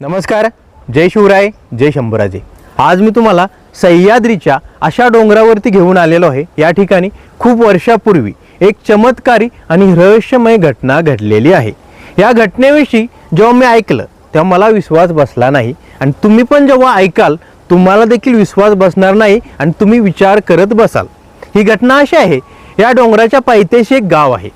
नमस्कार जय शिवराय जय शंभराजे. आज मी तुम्हाला सह्याद्रीच्या अशा डोंगरावरती घेऊन आलेलो आहे. या ठिकाणी खूप वर्षापूर्वी एक चमत्कारी आणि रहस्यमय घटना घडलेली आहे. या घटनेविषयी जेव्हा मी ऐकलं तेव्हा मला विश्वास बसला नाही. आणि तुम्ही पण जेव्हा ऐकाल तुम्हाला देखील विश्वास बसणार नाही आणि तुम्ही विचार करत बसाल. ही घटना अशी आहे या डोंगराच्या पायथ्याशी एक गाव आहे.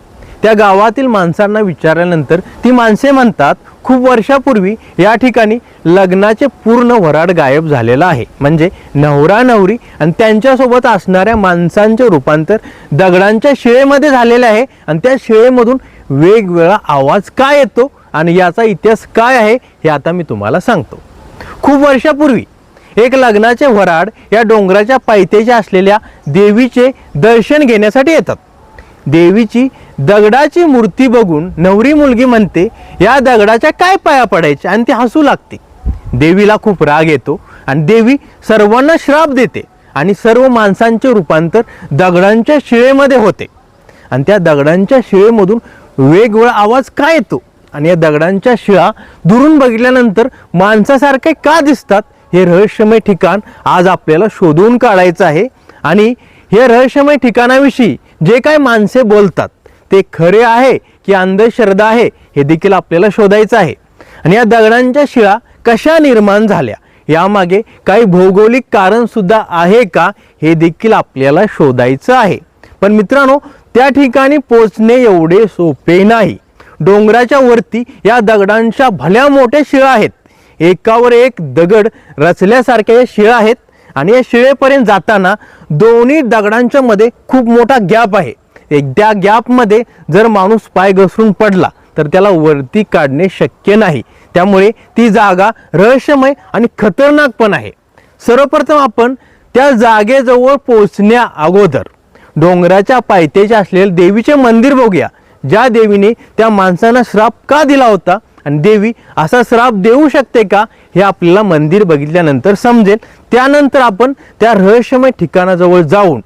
त्या गावातील माणसांना विचारल्यानंतर ती माणसे म्हणतात खूप वर्षापूर्वी या ठिकाणी लग्नाचे पूर्ण वराड गायब झालेलं आहे. म्हणजे नवरा नवरी आणि त्यांच्यासोबत असणाऱ्या माणसांचे रूपांतर दगडांच्या शिळेमध्ये झालेले आहे. आणि त्या शिळेमधून वेगवेगळा आवाज काय येतो आणि याचा इतिहास काय आहे हे आता मी तुम्हाला सांगतो. खूप वर्षापूर्वी एक लग्नाचे वराड या डोंगराच्या पायथ्याच्या असलेल्या देवीचे दर्शन घेण्यासाठी येतात. देवीची दगडाची मूर्ती बघून नवरी मुलगी म्हणते या दगडाच्या काय पाया पडायच्या? आणि ती हसू लागते. देवीला खूप राग येतो आणि देवी सर्वांना श्राप देते आणि सर्व माणसांचे रूपांतर दगडांच्या शिळेमध्ये होते. आणि त्या दगडांच्या शिळेमधून वेगवेगळा आवाज का येतो? आणि या दगडांच्या शिळा दुरून बघितल्यानंतर माणसासारखे का दिसतात? हे रहस्यमय ठिकाण आज आपल्याला शोधून काढायचं आहे. आणि हे रहस्यमय ठिकाणाविषयी जे काय माणसे बोलतात ते खरे आहे की अंधश्रद्धा आहे हे देखील आपल्याला शोधायचं आहे. आणि या दगडांच्या शिळा कशा निर्माण झाल्या? यामागे काही भौगोलिक कारण सुद्धा आहे का? हे देखील आपल्याला शोधायचं आहे. पण मित्रांनो त्या ठिकाणी पोचणे एवढे सोपे नाही. डोंगराच्या वरती या दगडांच्या भल्या मोठ्या शिळा आहेत. एकावर एक दगड रचल्यासारख्या या शिळा आहेत. आणि या शिळेपर्यंत जाताना दोन्ही दगडांच्या मध्ये खूप मोठा गॅप आहे. एक त्या गॅपमध्ये जर माणूस पाय घसरून पडला तर त्याला वरती काढणे शक्य नाही. त्यामुळे ती जागा रहस्यमय आणि खतरनाक पण आहे. सर्वप्रथम आपण त्या जागेजवळ पोचण्या अगोदर डोंगराच्या पायथ्याचे असलेले देवीचे मंदिर बघूया. ज्या देवीने त्या माणसांना श्राप का दिला होता? आणि देवी असा श्राप देऊ शकते का? हे आपल्याला मंदिर बघितल्यानंतर समजेल. त्यानंतर आपण त्या रहस्यमय ठिकाणाजवळ जाऊन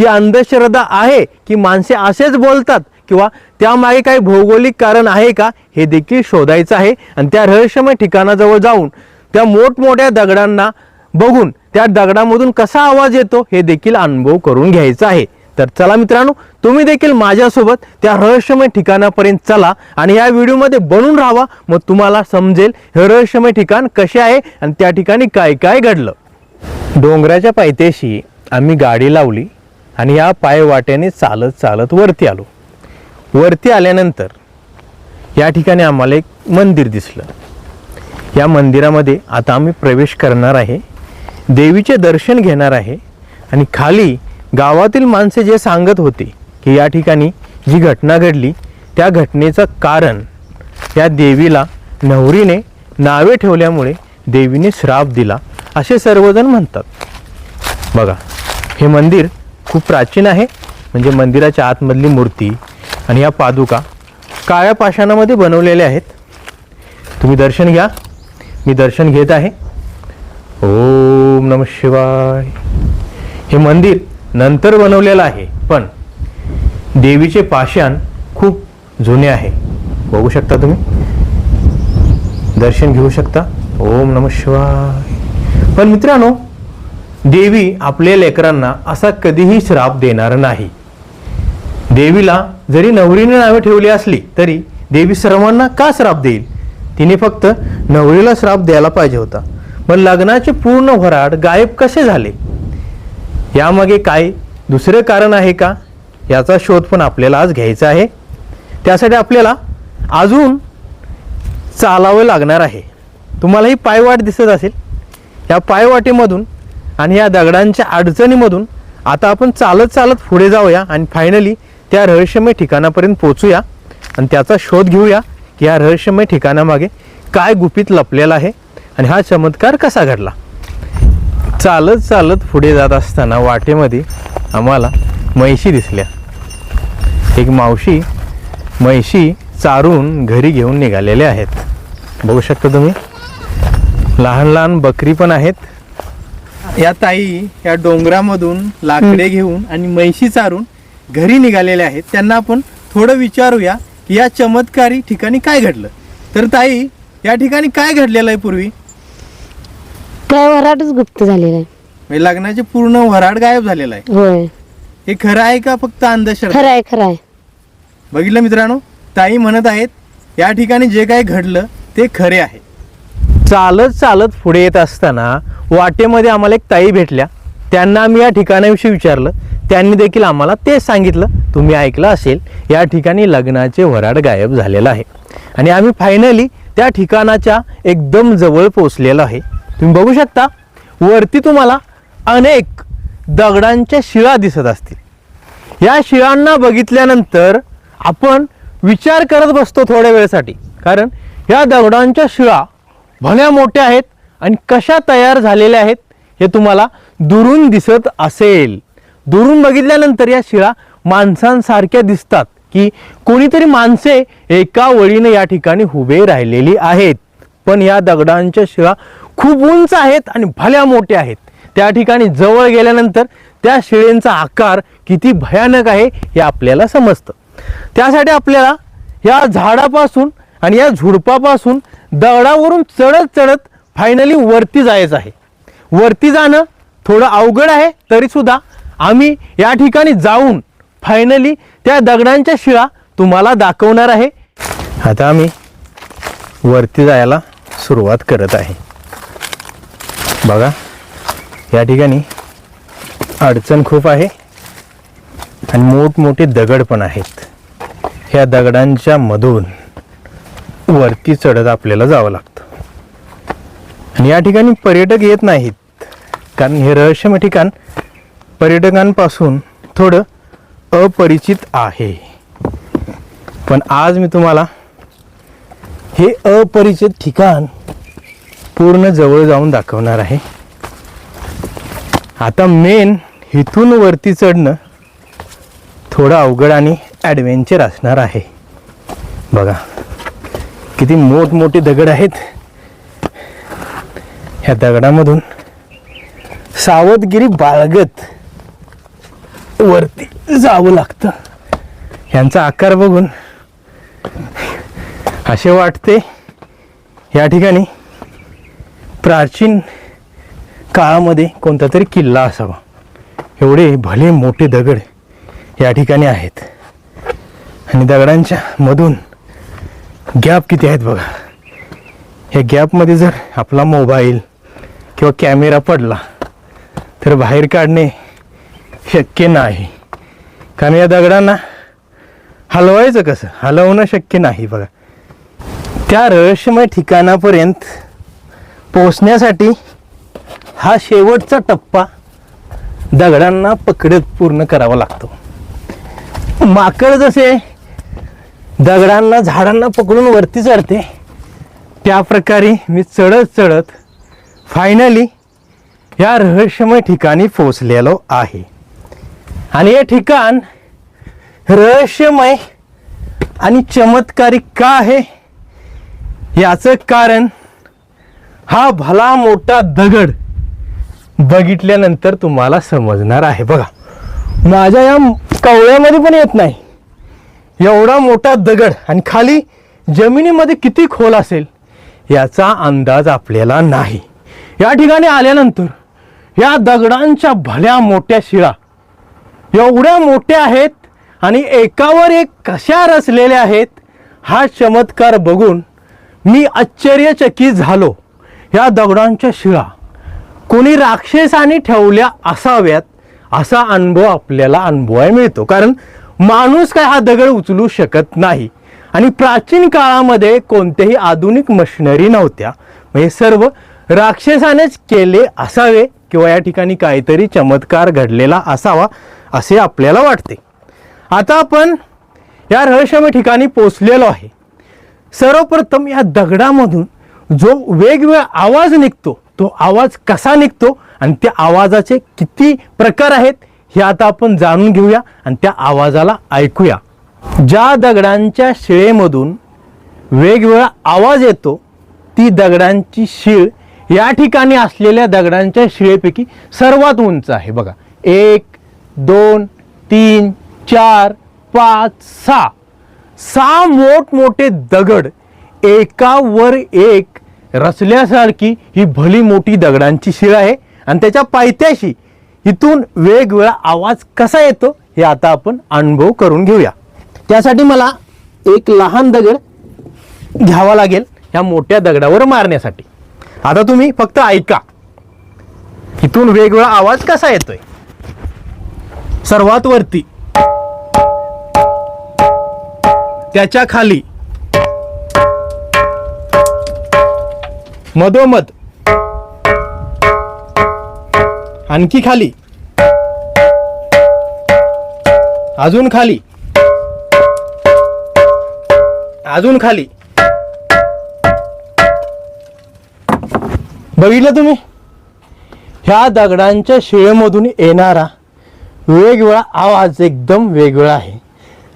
ती अंधश्रद्धा आहे की माणसे असेच बोलतात किंवा त्यामागे काही भौगोलिक कारण आहे का हे देखील शोधायचं आहे. आणि त्या रहस्यमय ठिकाणाजवळ जाऊन त्या मोठमोठ्या दगडांना बघून त्या दगडामधून कसा आवाज येतो हे देखील अनुभव करून घ्यायचा आहे. तर चला मित्रांनो तुम्ही देखील माझ्यासोबत त्या रहस्यमय ठिकाणापर्यंत चला आणि या व्हिडिओमध्ये बनून राहा मग तुम्हाला समजेल हे रहस्यमय ठिकाण कसे आहे आणि त्या ठिकाणी काय काय घडलं. डोंगराच्या पायथ्याशी आम्ही गाडी लावली. आणि या पायवाट्याने चालत चालत वरती आलो. वरती आल्यानंतर या ठिकाणी आम्हाला एक मंदिर दिसलं. या मंदिरामध्ये आता आम्ही प्रवेश करणार आहे देवीचे दर्शन घेणार आहे आणि खाली गावातील माणसे जे सांगत होते की या ठिकाणी जी घटना घडली त्या घटनेचं कारण या देवीला नवरीने नावे ठेवल्यामुळे देवीने श्राप दिला असे सर्वजण म्हणतात. बघा हे मंदिर खूप प्राचीन आहे. म्हणजे मंदिराच्या आतमधली मूर्ती आणि या पादुका काळ्या पाषाणामध्ये बनवलेल्या आहेत. तुम्ही दर्शन घ्या. मी दर्शन घेत आहे. ओम नम शिवाय. हे मंदिर नंतर बनवलेलं आहे पण देवीचे पाषाण खूप जुने आहे. बघू शकता तुम्ही? दर्शन घेऊ शकता. ओम नम शिवाय. पण मित्रांनो देवी आपल्या लेकरांना असा कधीही श्राप देणार नाही. देवीला जरी नवरीने नावे ठेवली असली तरी देवी सर्वांना का श्राप देईल? तिने फक्त नवरीला श्राप द्यायला पाहिजे होता. पण लग्नाचे पूर्ण भराड गायब कसे झाले? यामागे काय दुसरे कारण आहे का? याचा शोध पण आपल्याला आज घ्यायचा आहे. त्यासाठी आपल्याला अजून चालावं लागणार आहे. तुम्हाला ही पायवाट दिसत असेल. या पायवाटेमधून आणि या दगडांच्या अडचणीमधून आता आपण चालत चालत पुढे जाऊया आणि फायनली त्या रहस्यमय ठिकाणापर्यंत पोचूया आणि त्याचा शोध घेऊया की या रहस्यमय ठिकाणामागे काय गुपित लपलेला आहे आणि हा चमत्कार कसा घडला. चालत चालत पुढे जात असताना वाटेमध्ये आम्हाला म्हैशी दिसल्या. एक मावशी म्हैशी चारून घरी घेऊन निघालेले आहेत. बघू शकता तुम्ही? लहान लहान बकरी पण आहेत. या ताई या डोंगरामधून लाकडे घेऊन आणि म्हैशी चारून घरी निघालेल्या आहेत. त्यांना आपण थोडं विचारूया की या चमत्कारी ठिकाणी काय घडलं? तर ताई या ठिकाणी काय घडलेलं आहे पूर्वी? काय वराटच गुप्त झालेला आहे. म्हणजे लग्नाचे पूर्ण वराड गायब झालेला आहे. होय. हे खरं आहे का फक्त अंधश्रद्धा? खरं आहे खरं आहे. बघितलं मित्रांनो ताई म्हणत आहेत या ठिकाणी जे काय घडलं ते खरे आहे. चालत चालत पुढे येत असताना वाटेमध्ये आम्हाला एक ताई भेटल्या. त्यांना आम्ही या ठिकाणाविषयी विचारलं. त्यांनी देखील आम्हाला तेच सांगितलं. तुम्ही ऐकलं असेल या ठिकाणी लग्नाचे वराड गायब झालेलं आहे. आणि आम्ही फायनली त्या ठिकाणाच्या एकदम जवळ पोचलेलो आहे. तुम्ही बघू शकता वरती तुम्हाला अनेक दगडांच्या शिळा दिसत असतील. या शिळांना बघितल्यानंतर आपण विचार करत बसतो थोड्या वेळेसाठी. कारण या दगडांच्या शिळा भल्या मोठ्या आहेत आणि कशा तयार झालेल्या आहेत हे तुम्हाला दुरून दिसत असेल. दुरून बघितल्यानंतर या शिळा माणसांसारख्या दिसतात की कोणीतरी माणसे एका वळीने या ठिकाणी उभे राहिलेली आहेत. पण या दगडांच्या शिळा खूप उंच आहेत आणि भल्या मोठ्या आहेत. त्या ठिकाणी जवळ गेल्यानंतर त्या शिळेंचा आकार किती भयानक आहे हे आपल्याला समजतं. त्यासाठी आपल्याला या झाडापासून आणि या झुडपापासून दगडावरून चढत चढत फायनली वरती जायचं आहे. वरती जाणं थोडं अवघड आहे तरी सुद्धा आम्ही या ठिकाणी जाऊन फायनली त्या दगडांच्या शिळा तुम्हाला दाखवणार आहे. आता आम्ही वरती जायला सुरुवात करत आहे. बघा या ठिकाणी अडचण खूप आहे आणि मोठमोठे दगड पण आहेत. ह्या दगडांच्या मधून वरती चढत आपल्याला जावं लागतं. आणि या ठिकाणी पर्यटक येत नाहीत. कारण हे रहस्यमय ठिकाण पर्यटकांपासून थोडं अपरिचित आहे. पण आज मी तुम्हाला हे अपरिचित ठिकाण पूर्ण जवळ जाऊन दाखवणार आहे. आता मेन इथून वरती चढणं थोडं अवघड आणि ॲडव्हेंचर असणार आहे. बघा. किती मोठमोठे दगड आहेत? ह्या दगडामधून सावधगिरी बाळगत वरती जावं लागतं. यांचा आकार बघून असे वाटते या ठिकाणी प्राचीन काळामध्ये कोणता तरी किल्ला असावा. एवढे भले मोठे दगड या ठिकाणी आहेत. आणि दगडांच्या मधून गॅप किती आहेत बघा. या गॅपमध्ये जर आपला मोबाईल किंवा कॅमेरा पडला तर बाहेर काढणे शक्य नाही. कारण या दगडांना हलवायचं कसं? हलवणं शक्य नाही बघा. त्या रहस्यमय ठिकाणापर्यंत पोचण्यासाठी हा शेवटचा टप्पा दगडांना पकडत पूर्ण करावा लागतो. माकड जसे दगडांना झाडांना पकडून वरती चढते. त्या प्रकारे मी चढत चढत फायनली या रहस्यमय ठिकाणी पोचलेलो आहे. आणि हे ठिकाण रहस्यमय आणि चमत्कारिक का आहे? याचं कारण हा भला मोठा दगड बघितल्यानंतर तुम्हाला समजणार आहे. बघा माझ्या या कवळ्यामध्ये पण येत नाही. एवढा मोठा दगड आणि खाली जमिनीमध्ये किती खोल असेल याचा अंदाज आपल्याला नाही. या ठिकाणी आल्यानंतर या दगडांच्या भल्या मोठ्या शिळा एवढ्या मोठ्या आहेत आणि एकावर एक कशा रचलेल्या आहेत हा चमत्कार बघून मी आश्चर्यचकित झालो. या दगडांच्या शिळा कोणी राक्षसाने ठेवल्या असाव्यात असा अनुभव आपल्याला अनुभवायला मिळतो. कारण माणूस काय हा दगड उचलू शकत नाही. आणि प्राचीन काळामध्ये कोणत्याही आधुनिक मशिनरी नव्हत्या. म्हणजे सर्व राक्षसानेच केले असावे किंवा या ठिकाणी काहीतरी चमत्कार घडलेला असावा असे आपल्याला वाटते. आता आपण या रहस्यमय ठिकाणी पोचलेलो आहे. सर्वप्रथम या दगडामधून जो वेगवेगळा आवाज निघतो तो आवाज कसा निघतो आणि त्या आवाजाचे किती प्रकार आहेत हे आता आपण जाणून घेऊया आणि त्या आवाजाला ऐकूया. ज्या दगडांच्या शिळेमधून वेगवेगळा आवाज येतो ती दगडांची शिळ या ठिकाणी असलेल्या दगडांच्या शिळेपैकी सर्वात उंच आहे. बघा एक दोन तीन चार पाच सहा. सहा मोठमोठे दगड एकावर एक रचल्यासारखी ही भली मोठी दगडांची शिळ आहे आणि त्याच्या पायथ्याशी इथून वेगवेगळा आवाज कसा येतो हे आता आपण अनुभव करून घेऊया. त्यासाठी मला एक लहान दगड घ्यावा लागेल ह्या मोठ्या दगडावर मारण्यासाठी. आता तुम्ही फक्त ऐका. इथून वेगवेगळा आवाज कसा येतोय? सर्वात वरती. त्याच्याखाली. मधोमध. आणखी खाली. अजून खाली. अजून खाली. बघितलं तुम्ही? ह्या दगडांच्या शिळेमधून येणारा वेगवेगळा आवाज एकदम वेगळा आहे.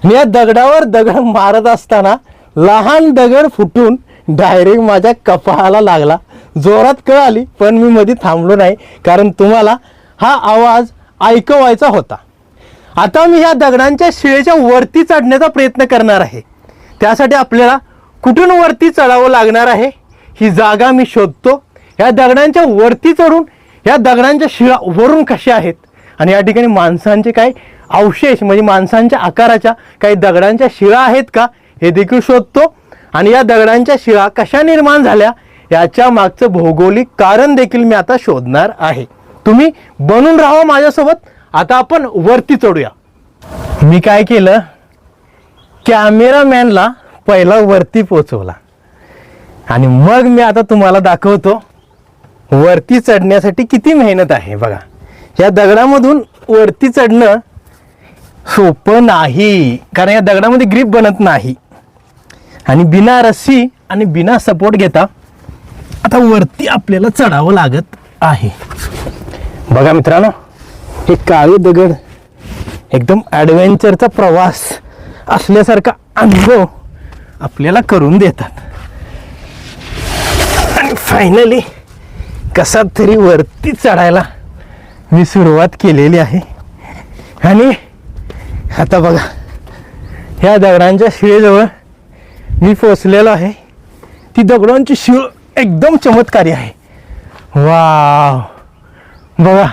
आणि या दगडावर दगड मारत असताना लहान दगड फुटून डायरेक्ट माझ्या कपाळाला लागला. जोरात कळ आली पण मी मध्ये थांबलो नाही कारण तुम्हाला हा आवाज ऐकवायचा होता. आता मी ह्या दगडांच्या शिळेच्या वरती चढण्याचा प्रयत्न करणार आहे. त्यासाठी आपल्याला कुठून वरती चढावं लागणार आहे ही जागा मी शोधतो. ह्या दगडांच्या वरती चढून ह्या दगडांच्या शिळा वरून कशा आहेत? आणि या ठिकाणी माणसांचे काही अवशेष म्हणजे माणसांच्या आकाराच्या काही दगडांच्या शिळा आहेत का हे देखील शोधतो. आणि या दगडांच्या शिळा कशा निर्माण झाल्या याच्या मागचं भौगोलिक कारण देखील मी आता शोधणार आहे. तुम्ही बनून राहा माझ्यासोबत. आता आपण वरती चढूया. मी काय केलं? कॅमेरामॅनला पहिला वरती पोचवला. आणि मग मी आता तुम्हाला दाखवतो वरती चढण्यासाठी किती मेहनत आहे. बघा या दगडामधून वरती चढणं सोपं नाही. कारण या दगडामध्ये ग्रीप बनत नाही. आणि बिना रस्सी आणि बिना सपोर्ट घेता आता वरती आपल्याला चढावं लागत आहे. बघा मित्रांनो हे काळे दगड एकदम ॲडव्हेंचरचा प्रवास असल्यासारखा अनुभव आपल्याला करून देतात. आणि फायनली कसा तरी वरती चढायला मी सुरुवात केलेली आहे. आणि आता बघा ह्या दगडांच्या शिळेजवळ मी पोचलेलो आहे. ती दगडांची शिळ एकदम चमत्कारी आहे. वाव. बघा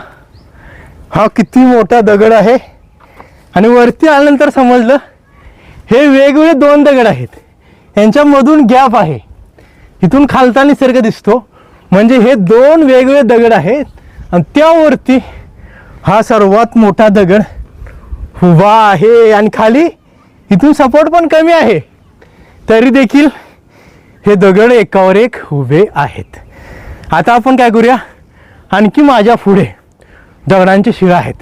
हा किती मोठा दगड आहे. आणि वरती आल्यानंतर समजलं हे वेगवेगळे दोन दगड आहेत. यांच्यामधून गॅप आहे. इथून खालता निसर्ग दिसतो. म्हणजे हे दोन वेगवेगळे दगड आहेत. आणि त्यावरती हा सर्वात मोठा दगड उभा आहे. आणि खाली इथून सपोर्ट पण कमी आहे. तरी देखील हे दगड एकावर एक उभे आहेत. आता आपण काय करूया? आणखी माझ्या पुढे दगडांचे शिळा आहेत.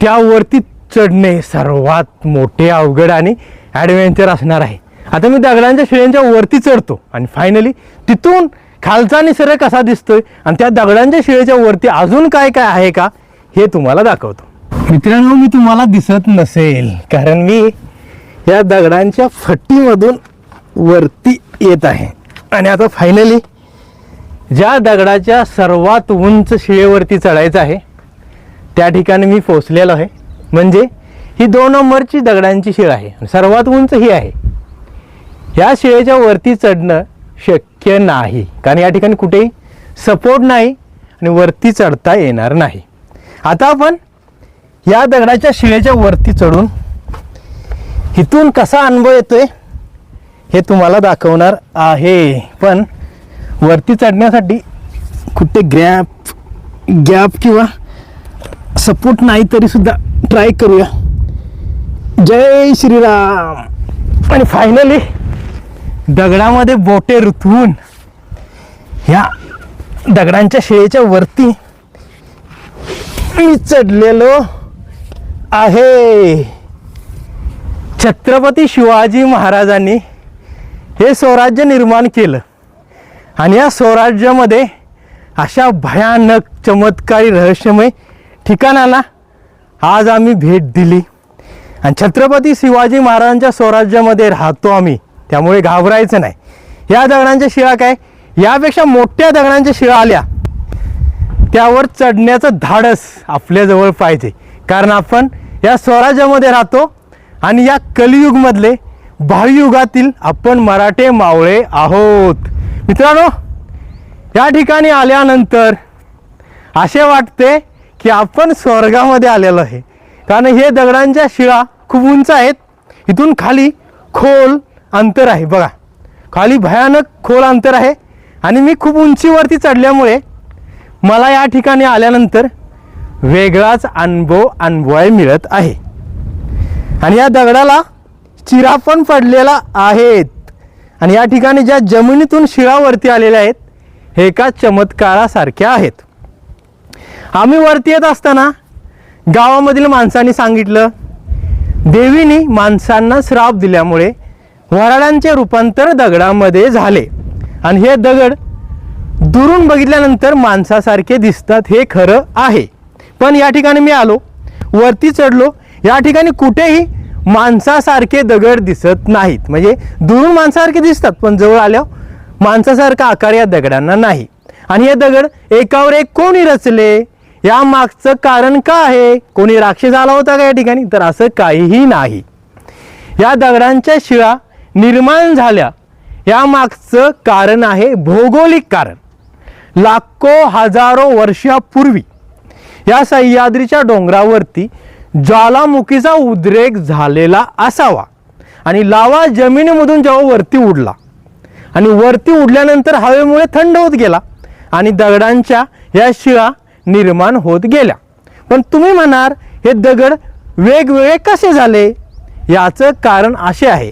त्यावरती चढणे सर्वात मोठे अवघड आणि ॲडव्हेंचर असणार आहे. आता मी दगडांच्या शिळ्यांच्या वरती चढतो आणि फायनली तिथून खालचा निसर्ग कसा दिसतोय आणि त्या दगडांच्या शिळेच्या वरती अजून काय काय आहे का हे तुम्हाला दाखवतो. मित्रांनो मी तुम्हाला दिसत नसेल कारण मी या दगडांच्या फट्टीमधून वरती येत आहे. आणि आता फायनली ज्या दगडाच्या सर्वात उंच शिळेवरती चढायचं आहे त्या ठिकाणी मी पोचलेलो आहे. म्हणजे ही दोन नंबरची दगडांची शिळ आहे. सर्वात उंच ही आहे. या शिळेच्या वरती चढणं शक्य नाही. कारण या ठिकाणी कुठेही सपोर्ट नाही आणि वरती चढता येणार नाही. आता आपण या दगडाच्या शिळेच्या वरती चढून इथून कसा अनुभव येतोय? हे तुम्हाला दाखवणार आहे. पण वरती चढण्यासाठी कुठे गॅप गॅप किंवा सपोर्ट नाही तरी सुद्धा ट्राय करूया. जय श्रीराम. आणि फायनली दगडामध्ये बोटे रुतवून ह्या दगडांच्या शेळीच्या वरती मी चढलेलो आहे. छत्रपती शिवाजी महाराजांनी हे स्वराज्य निर्माण केलं. आणि या स्वराज्यामध्ये अशा भयानक चमत्कारी रहस्यमय ठिकाणाला आज आम्ही भेट दिली. आणि छत्रपती शिवाजी महाराजांच्या स्वराज्यामध्ये राहतो आम्ही. त्यामुळे घाबरायचं नाही. या दगडांच्या शिळा काय? यापेक्षा मोठ्या दगडांच्या शिळा आल्या. त्यावर चढण्याचं धाडस आपल्याजवळ पाहिजे. कारण आपण या स्वराज्यामध्ये राहतो आणि या कलियुगमधले भावयुगातील आपण मराठे मावळे आहोत. मित्रांनो या ठिकाणी आल्यानंतर असे वाटते की आपण स्वर्गामध्ये आलेलो आहे. कारण हे दगडांच्या शिळा खूप उंच आहेत. इथून खाली खोल अंतर आहे. बघा खाली भयानक खोल अंतर आहे. आणि मी खूप उंचीवरती चढल्यामुळे मला या ठिकाणी आल्यानंतर वेगळाच अनुभव अनुभवाय मिळत आहे. आणि या दगडाला चिरा पण पडलेला आहेत. आणि या ठिकाणी ज्या जमिनीतून शिळावरती आलेल्या आहेत हे एका चमत्कारासारख्या आहेत. आम्ही वरती येत असताना गावामधील माणसांनी सांगितलं देवीने माणसांना श्राप दिल्यामुळे वराडांचे रूपांतर दगडामध्ये झाले. आणि हे दगड दुरून बघितल्यानंतर माणसासारखे दिसतात हे खरं आहे. पण या ठिकाणी मी आलो वरती चढलो. या ठिकाणी कुठेही माणसासारखे दगड दिसत नाहीत. म्हणजे दुरून माणसासारखे दिसतात पण जवळ आल्यावर माणसासारखा आकार या दगडांना नाही. आणि हे दगड एकावर एक कोणी रचले? या मागचं कारण का आहे? कोणी राक्षस आला होता का या ठिकाणी? तर असं काहीही नाही. या दगडांच्या शिळा निर्माण झाल्या. या मागचं कारण आहे भौगोलिक कारण. लाखो हजारो वर्षापूर्वी या सह्याद्रीच्या डोंगरावरती ज्वालामुखीचा उद्रेक झालेला असावा. आणि लावा जमिनीमधून जेव्हा वरती उडला आणि वरती उडल्यानंतर हवेमुळे थंड होत गेला आणि दगडांच्या या शिळा निर्माण होत गेल्या. पण तुम्ही म्हणार हे दगड वेगवेगळे कसे झाले? याचं कारण असे आहे.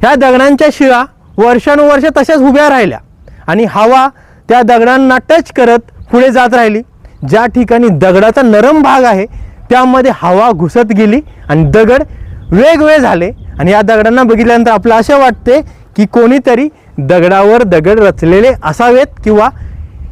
ह्या दगडांच्या शिळा वर्षानुवर्ष तशाच उभ्या राहिल्या आणि हवा त्या दगडांना टच करत पुढे जात राहिली. ज्या ठिकाणी दगडाचा नरम भाग आहे त्यामध्ये हवा घुसत गेली आणि दगड वेगवेगळे झाले. आणि या दगडांना बघितल्यानंतर आपलं असे वाटते की कोणीतरी दगडावर दगड रचलेले असावेत किंवा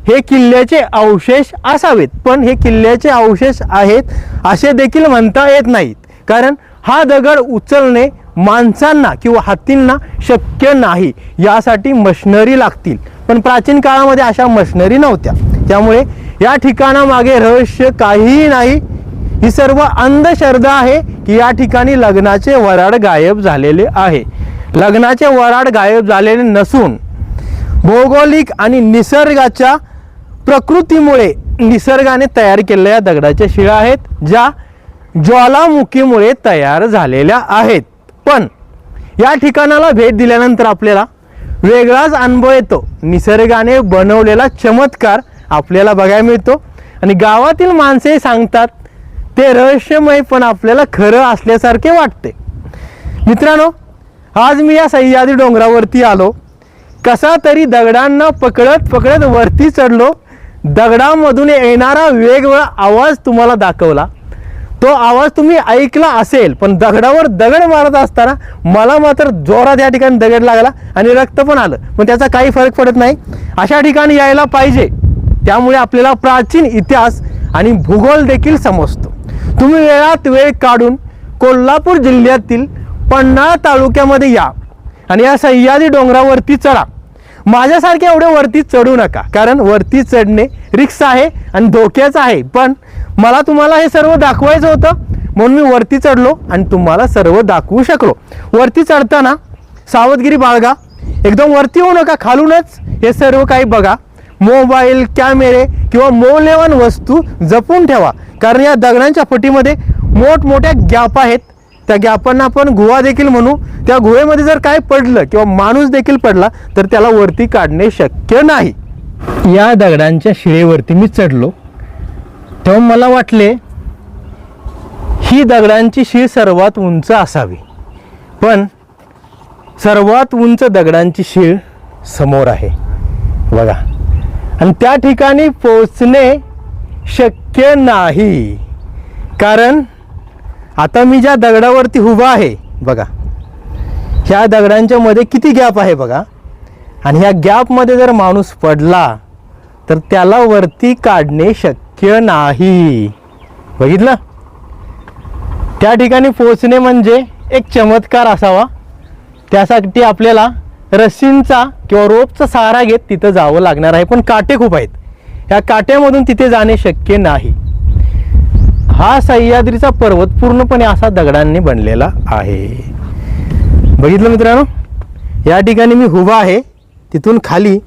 हे किल्ल्याचे अवशेष असावेत. पण हे किल्ल्याचे अवशेष आहेत असे देखील म्हणता येत नाहीत. कारण हा दगड उचलणे माणसांना किंवा हत्तींना शक्य नाही. यासाठी मशनरी लागतील. पण प्राचीन काळामध्ये अशा मशनरी नव्हत्या. त्यामुळे या ठिकाणामागे रहस्य काहीही नाही. ही सर्व अंधश्रद्धा आहे की या ठिकाणी लग्नाचे वराड गायब झालेले आहे. लग्नाचे वराड गायब झालेले नसून भौगोलिक आणि निसर्गाच्या प्रकृतीमुळे निसर्गाने तयार केलेल्या या दगडाच्या शिळा आहेत ज्या ज्वालामुखीमुळे तयार झालेल्या आहेत. पण या ठिकाणाला भेट दिल्यानंतर आपल्याला वेगळाच अनुभव येतो. निसर्गाने बनवलेला चमत्कार आपल्याला बघायला मिळतो आणि गावातील माणसे सांगतात ते रहस्यमय पण आपल्याला खरं असल्यासारखे वाटते. मित्रांनो आज मी या सह्याद्री डोंगरावरती आलो. कसा तरी दगडांना पकडत पकडत वरती चढलो. दगडामधून येणारा वेगवेगळा आवाज तुम्हाला दाखवला. तो आवाज तुम्ही ऐकला असेल पण दगडावर दगड मारत असताना मला मात्र जोरात या ठिकाणी दगड लागला आणि रक्त पण आलं. पण त्याचा काही फरक पडत नाही. अशा ठिकाणी यायला पाहिजे. त्यामुळे आपल्याला प्राचीन इतिहास आणि भूगोल देखील समजतो. तुम्ही वेळात वेळ काढून कोल्हापूर जिल्ह्यातील पन्हाळा तालुक्यामध्ये या. आणि या सह्याद्री डोंगरावरती चढा. माझ्यासारखे एवढे वरती चढू नका कारण वरती चढणे रिक्स आहे आणि धोक्याचं आहे. पण मला तुम्हाला हे सर्व दाखवायचं होतं म्हणून मी वरती चढलो आणि तुम्हाला सर्व दाखवू शकलो. वरती चढताना सावधगिरी बाळगा. एकदम वरती होऊ नका खालूनच. हे सर्व काही बघा. मोबाईल कॅमेरे किंवा मौल्यवान वस्तू जपून ठेवा. कारण या दगडांच्या फटीमध्ये मोठमोठ्या गॅप आहेत. त्या गॅपांना आपण गुहा देखील म्हणू. त्या गुहेमध्ये जर काय पडलं किंवा माणूस देखील पडला तर त्याला वरती काढणे शक्य नाही. या दगडांच्या शिळेवरती मी चढलो. तेव्हा मला वाटले ही दगडांची शिळ सर्वात उंच असावी. पण सर्वात उंच दगडांची शिळ समोर आहे. बघा. आणि त्या ठिकाणी पोचणे शक्य शक्य नाही. कारण आता मी ज्या दगडावरती उभा आहे बघा. ह्या दगडांच्या मध्ये किती गॅप आहे बघा. आणि ह्या गॅपमध्ये जर माणूस पडला तर त्याला वरती काढणे शक्य नाही. बघितलं? त्या ठिकाणी पोचणे म्हणजे एक चमत्कार असावा. त्यासाठी आपल्याला रस्सींचा किंवा रोपचा सहारा घेत तिथं जावं लागणार आहे. पण काटे खूप आहेत. ह्या काट्यामधून तिथे जाणे शक्य नाही. हा सह्याद्रीचा पर्वत पूर्णपणे असा दगडांनी बनलेला आहे. बघितलं मित्रांनो? या ठिकाणी मी उभा आहे. तिथून खाली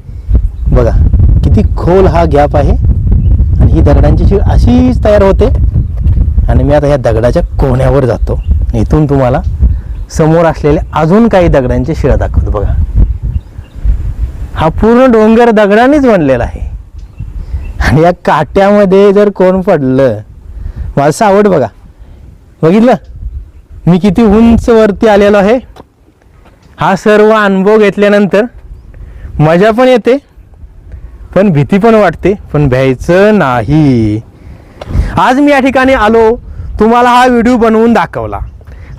बघा किती खोल हा गॅप आहे. आणि ही दगडांची शीळ अशीच तयार होते. आणि मी आता ह्या दगडाच्या कोण्यावर जातो. इथून तुम्हाला समोर असलेल्या अजून काही दगडांचे शिळा दाखवतो. बघा. हा पूर्ण डोंगर दगडानेच बनलेला आहे. आणि या काट्यामध्ये जर कोण पडलं माझं सावड बघा. बघितलं? मी किती उंच वरती आलेलो आहे. हा सर्व अनुभव घेतल्यानंतर मजा पण येते पण भीती पण वाटते पण भ्यायचं नाही. आज मी या ठिकाणी आलो तुम्हाला हा व्हिडिओ बनवून दाखवला.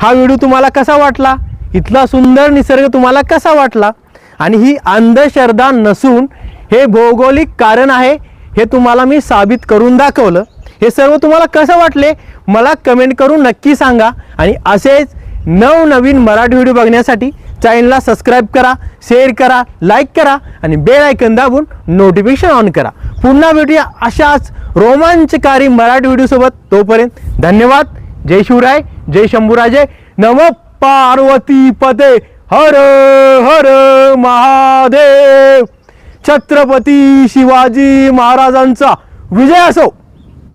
हा व्हिडिओ तुम्हाला कसा वाटला? इथला सुंदर निसर्ग तुम्हाला कसा वाटला? आणि ही अंधश्रद्धा नसून हे भौगोलिक कारण आहे हे तुम्हाला मी साबित करून दाखवलं. हे सर्व तुम्हाला कसं वाटले? मला कमेंट करून नक्की सांगा. आणि असेच नवनवीन मराठी व्हिडिओ बघण्यासाठी चॅनलला सबस्क्राईब करा शेअर करा लाईक करा आणि बेल आयकन दाबून नोटिफिकेशन ऑन करा. पुन्हा भेटूया अशाच रोमांचकारी मराठी व्हिडिओसोबत तोपर्यंत धन्यवाद. जय शिवराय जय शंभूराजे. नम पार्वती पते हर हर महादेव. छत्रपती शिवाजी महाराजांचा विजय असो.